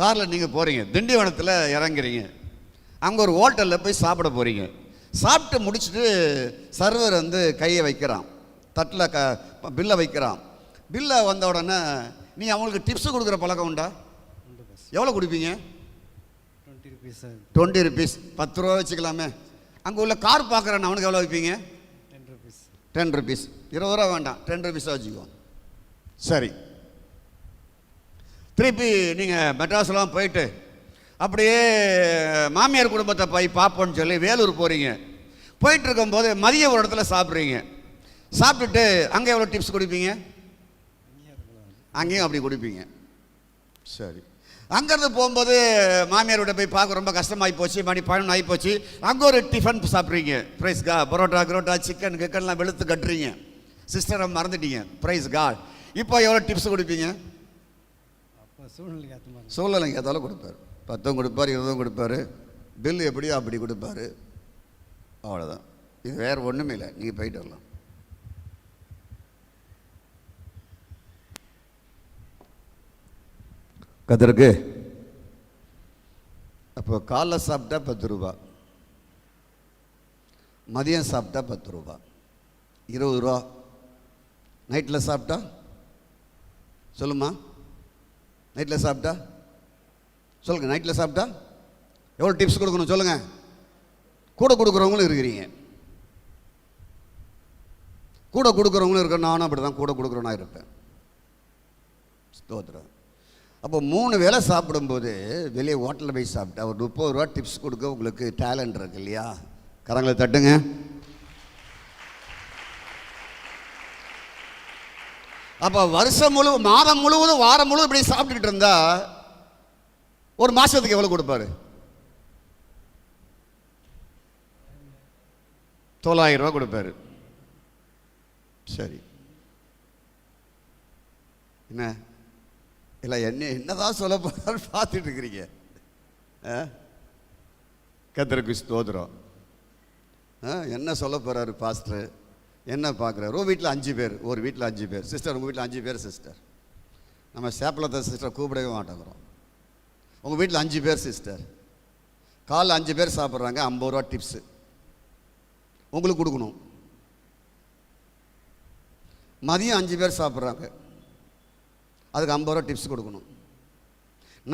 காரில் நீங்கள் போகிறீங்க திண்டிவனத்தில் இறங்குறீங்க. அங்கே ஒரு ஹோட்டலில் போய் சாப்பிட போகிறீங்க சாப்பிட்டு முடிச்சுட்டு சர்வர் வந்து கையை வைக்கிறான். தட்டில் க பில்லை வைக்கிறான். பில்லை வந்த உடனே நீ அவங்களுக்கு டிப்ஸ் கொடுக்குற பழக்கம் உண்டா? எவ்வளோ கொடுப்பீங்க? டுவெண்ட்டி ருபீஸ் டுவெண்ட்டி ருபீஸ் பத்து ரூபா வச்சுக்கலாமே. அங்கே உள்ள கார் பார்க்குறேன் அவனுக்கு எவ்வளோ வைப்பீங்க? டென் ருபீஸ் டென் ருபீஸ் இருபது ரூபா வேண்டாம். டென் ருபீஸாக வச்சுக்கோ. சரி. திருப்பி நீங்கள் மெட்ராஸ்லாம் போயிட்டு அப்படியே மாமியார் குடும்பத்தை போய் பார்ப்போன்னு சொல்லி வேலூர் போகிறீங்க போயிட்டு இருக்கும்போது மதியம் ஒரு இடத்துல சாப்பிட்றீங்க. சாப்பிட்டுட்டு அங்கே எவ்வளோ டிப்ஸ் கொடுப்பீங்க? அங்கேயும் அப்படி கொடுப்பீங்க. சரி. அங்கேருந்து போகும்போது மாமியார் வீட்டை போய் பார்க்க ரொம்ப கஷ்டமாகி போச்சு மணி பதினொன்று ஆகி போச்சு. அங்கே ஒரு டிஃபன் சாப்பிட்றீங்க. ப்ரைஸ் கா பரோட்டா கரோட்டா சிக்கன் கிக்கன்லாம் வெளுத்து கட்டுறீங்க. சிஸ்டரை மறந்துட்டீங்க. ப்ரைஸ் கா இப்போ எவ்வளோ டிப்ஸ் கொடுப்பீங்க? சூழ்நிலைக்கு ஏற்றாலும் கொடுப்பார் சூழ்நிலைக்கு பத்தும் கொடுப்பார் இருபதும் கொடுப்பாரு. பில் எப்படியோ அப்படி கொடுப்பாரு. அவ்வளோதான் இது வேறு ஒன்றுமே இல்லை. நீங்கள் போயிட்டு வரலாம். கத்திருக்கு. அப்போ காலைல சாப்பிட்டா பத்து ரூபா. மதியம் சாப்பிட்டா பத்து ரூபா. இருபது ரூபா. நைட்டில் சாப்பிட்டா? சொல்லுமா நைட்டில் சாப்பிட்டா? சொல்லுங்கள் நைட்டில் சாப்பிட்டா? எவ்வளோ டிப்ஸ் கொடுக்கணும் சொல்லுங்கள் கூட கொடுக்குறவங்களும் இருக்கிறீங்க. கூட கொடுக்குறவங்களும் இருக்க நானும் அப்படி தான் கூட கொடுக்குறவனா இருப்பேன். ஸ்தோத்திரம். அப்போ மூணு வேளை சாப்பிடும்போது வெளியே ஹோட்டலில் போய் சாப்பிட்டா ஒரு முப்பது ரூபா டிப்ஸ் கொடுக்க உங்களுக்கு டேலண்ட் இருக்கு இல்லையா? கரங்களை தட்டுங்க. அப்போ வருஷம் முழு மாதம் முழுவதும் வாரம் முழுவதும் இப்படி சாப்பிட்டுக்கிட்டு இருந்தா ஒரு மாசத்துக்கு எவ்வளவு கொடுப்பாரு? தொள்ளாயிரம் ரூபா கொடுப்பாரு. சரி. என்ன? இல்லை என்ன என்னதான் சொல்ல போறாரு பார்த்துட்டு இருக்கிறீங்க. கத்திரக்கு ஸ்தோத்திரம். ஆ, என்ன சொல்ல போறாரு பாஸ்டர்? என்ன பார்க்குறாரு? ஒரு வீட்டில் அஞ்சு பேர் ஒரு வீட்டில் அஞ்சு பேர். சிஸ்டர் உங்கள் வீட்டில் அஞ்சு பேர் சிஸ்டர் நம்ம சேப்பலத்தை சிஸ்டர் கூப்பிடவே மாட்டேங்கிறோம். உங்கள் வீட்டில் அஞ்சு பேர் சிஸ்டர் காலைல அஞ்சு பேர் சாப்பிட்றாங்க ஐம்பது ரூபா டிப்ஸு உங்களுக்கு கொடுக்கணும். மதியம் அஞ்சு பேர் சாப்பிட்றாங்க. அதுக்கு ஐம்பது ரூபா டிப்ஸ் கொடுக்கணும்.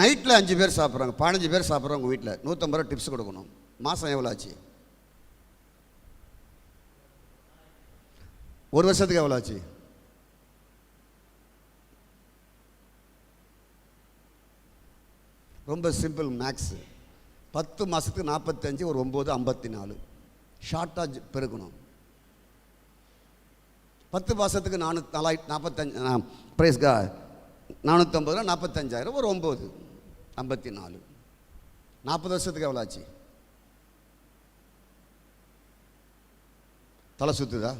நைட்டில் அஞ்சு பேர் சாப்பிட்றாங்க பதினஞ்சு பேர் சாப்பிட்றாங்க உங்கள் வீட்டில் நூற்றம்பது ரூபா டிப்ஸ் கொடுக்கணும். மாதம் எவ்வளோ ஆச்சு? ஒரு வருஷத்துக்கு எவ்வளோ ஆச்சு? ரொம்ப சிம்பிள் மேக்ஸு பத்து மாதத்துக்கு நாற்பத்தஞ்சு ஒரு ஒம்பது ஐம்பத்தி நாலு ஷார்ட்டாக பெருக்கணும். பத்து மாதத்துக்கு நானூற்றி நாலாயி நாற்பத்தஞ்சு ப்ரைஸ்கா நானூற்றம்பது ரூபா நாற்பத்தஞ்சாயிரம் ஒரு ஒம்பது ஐம்பத்தி நாலு நாற்பது வருஷத்துக்கு எவ்வளோ ஆச்சு? தலை சுற்றுதா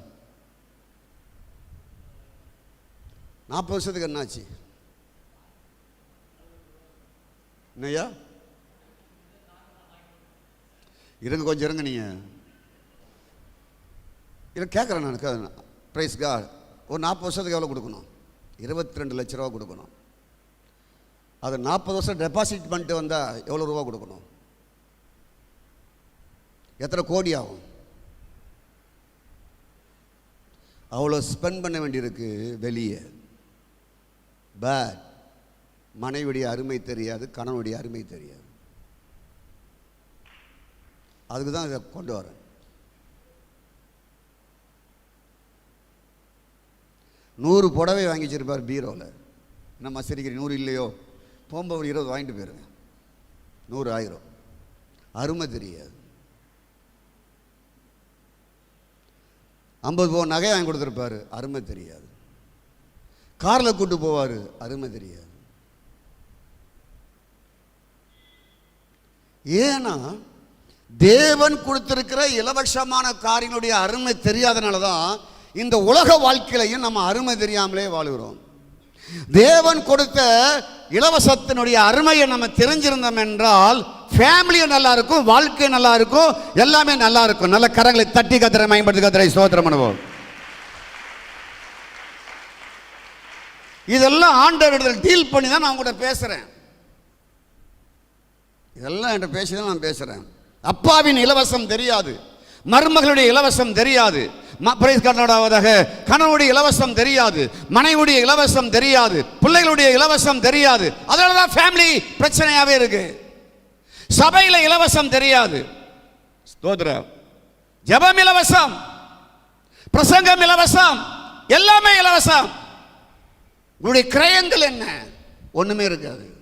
நாற்பது வருஷத்துக்கு என்னாச்சு? என்னையா இருங்க கொஞ்சம் இருங்க நீங்கள் இல்லை கேட்குறேன் நான் ப்ரைஸ் கார்டு ஒரு நாற்பது வருஷத்துக்கு எவ்வளோ கொடுக்கணும்? இருபத்தி ரெண்டு லட்ச ரூபா கொடுக்கணும். அது நாற்பது வருஷம் டெபாசிட் பண்ணிட்டு வந்தால் எவ்வளோ ரூபா கொடுக்கணும்? எத்தனை கோடி ஆகும்? அவ்வளோ ஸ்பெண்ட் பண்ண வேண்டியிருக்கு வெளியே. பட் மனைவியுடைய அருமை தெரியாது கணவனுடைய அருமை தெரியாது. அதுக்கு தான் இதை கொண்டு வரேன். நூறு புடவை வாங்கி வச்சிருப்பார் பீரோவில் நம்ம சிரிக்கிறீங்க நூறு இல்லையோ? போகும்போது ஒரு இருபது வாங்கிட்டு போயிருங்க. நூறு ஆயிரம். அருமை தெரியாது. ஐம்பது போ நகை வாங்கி கொடுத்துருப்பாரு அருமை தெரியாது. காரில் கூட்டு போவார். அருமை தெரியாது. ஏன்னா தேவன் கொடுத்திருக்கிற இலவசமான காரினுடைய அருமை தெரியாதனால தான் இந்த உலக வாழ்க்கையிலையும் நம்ம அருமை தெரியாமலே வாழுகிறோம். தேவன் கொடுத்த இலவசத்தினுடைய அருமையை நம்ம தெரிஞ்சிருந்தோம் என்றால் ஃபேமிலியும் நல்லா இருக்கும் வாழ்க்கையும் நல்லா இருக்கும் எல்லாமே நல்லா இருக்கும் நல்ல கரங்களை தட்டி கத்திரை மேம்படுத்தி கத்திரை சோதரம் பண்ணுவோம். இதெல்லாம் ஆண்டவரிடத்தில் டீல் பண்ணி தான் நான் உங்கள்கிட்ட பேசுகிறேன் இதெல்லாம் என்கிட்ட பேசி தான் நான் பேசுகிறேன் அப்பாவின் இலவசம் தெரியாது. மருமகளுடைய இலவசம் தெரியாது. ம- கணவனுடைய இலவசம் தெரியாது. மனைவுடைய இலவசம் தெரியாது. பிள்ளைகளுடைய இலவசம் தெரியாது. அதனால தான் ஃபேமிலி பிரச்சனையாகவே இருக்கு. சபையில் இலவசம் தெரியாது. ஸ்தோத்திரம். ஜெபம் இலவசம். பிரசங்கம் இலவசம். எல்லாமே இலவசம். உங்களுடைய கிரயங்கள் என்ன? ஒன்றுமே இருக்காது.